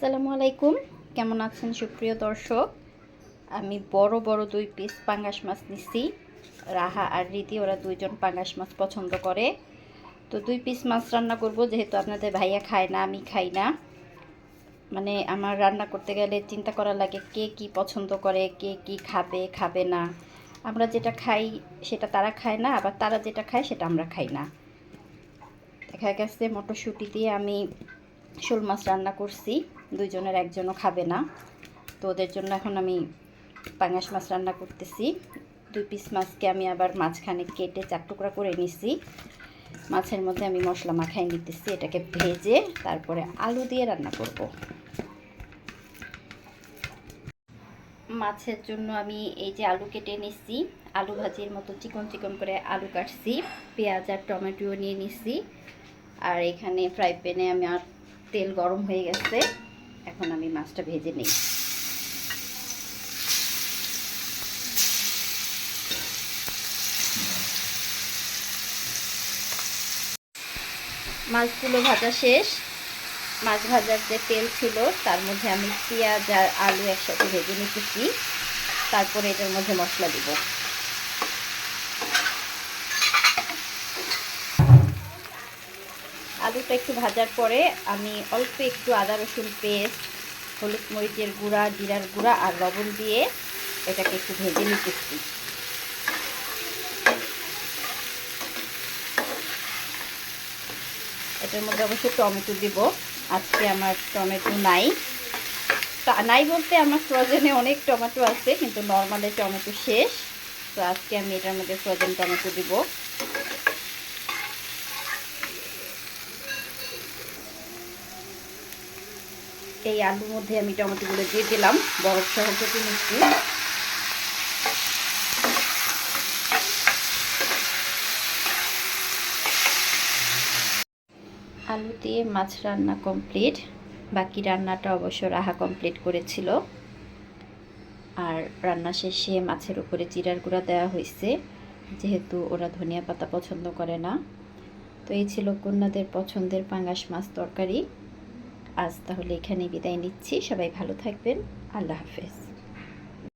আসসালামু আলাইকুম। কেমন আছেন সুপ্রিয় দর্শক? আমি বড় বড় দুই পিস পাঙ্গাস মাছ নিছি। রাহা আর রীতি, ওরা দুইজন পাঙ্গাস মাছ পছন্দ করে। তো দুই পিস মাছ রান্না করব, যেহেতু আপনাদের ভাইয়া খায় না, আমি খাই না। মানে আমার রান্না করতে গেলে চিন্তা করা লাগে, কে কি পছন্দ করে, কে কি খাবে খাবে না। আমরা যেটা খাই, সেটা তারা খায় না, আবার তারা যেটা খায়, সেটা আমরা খাই না। দেখা গেছে মটরশুঁটি দিয়ে আমি শোল মাছ রান্না করছি। দুইজনের একজনও খাবে না। তো ওদের জন্য এখন আমি পাঙাশ মাছ রান্না করতেছি। দুই পিস মাছকে আমি আবার মাঝখানে কেটে চার টুকরা করে নিছি। মাছের মধ্যে আমি মশলা মাখাই নিতেছি, এটাকে ভেজে তারপরে আলু দিয়ে রান্না করব। মাছের জন্য আমি এই যে আলু কেটে নিচ্ছি আলু ভাজির মতো চিকন চিকন করে আলু কাটছি, পেঁয়াজ আর টমেটোও নিয়ে নিচ্ছি আর এখানে ফ্রাই প্যানে আমি আর তেল গরম হয়ে গেছে। এখন আমি মাছটা ভেজে নিই। মাছগুলো ভাজা শেষ। মাছ ভাজার যে তেল ছিল, তার মধ্যে আমি পেঁয়াজ আর আলু একসাথে ভেজে নিতেছি। তারপরে এটার মধ্যে মশলা দিব। আলুটা একটু ভাজার পরে আমি অল্প একটু আদা, রসুন পেস্ট, হলুদ মরিচের গুঁড়া, জিরার গুঁড়া আর লবণ দিয়ে এটাকে একটু ভেজে নিতেছি। এটার মধ্যে অবশ্যই টমেটো দিব। আজকে আমার টমেটো নাই। তা নাই বলতে আমার ফ্রোজেনে অনেক টমেটো আছে, কিন্তু নর্মালে টমেটো শেষ। তো আজকে আমি এটার মধ্যে ফ্রোজেন টমেটো দিব। এই আলুর মধ্যে আমি টমেটোগুলো দিয়ে দিলাম, বরফ সহ কেটে নিচ্ছি। আলু দিয়ে মাছ রান্না কমপ্লিট বাকি রান্নাটা অবশ্য রাহা কমপ্লিট করেছিল। আর রান্না শেষে মাছের উপরে জিরার গুঁড়া দেওয়া হয়েছে, যেহেতু ওরা ধনিয়া পাতা পছন্দ করে না। তো এই ছিল কন্যাদের পছন্দের পাঙ্গাস মাছ তরকারি। আজ তাহলে এখানে বিদায় নিচ্ছি। সবাই ভালো থাকবেন। আল্লাহ হাফেজ।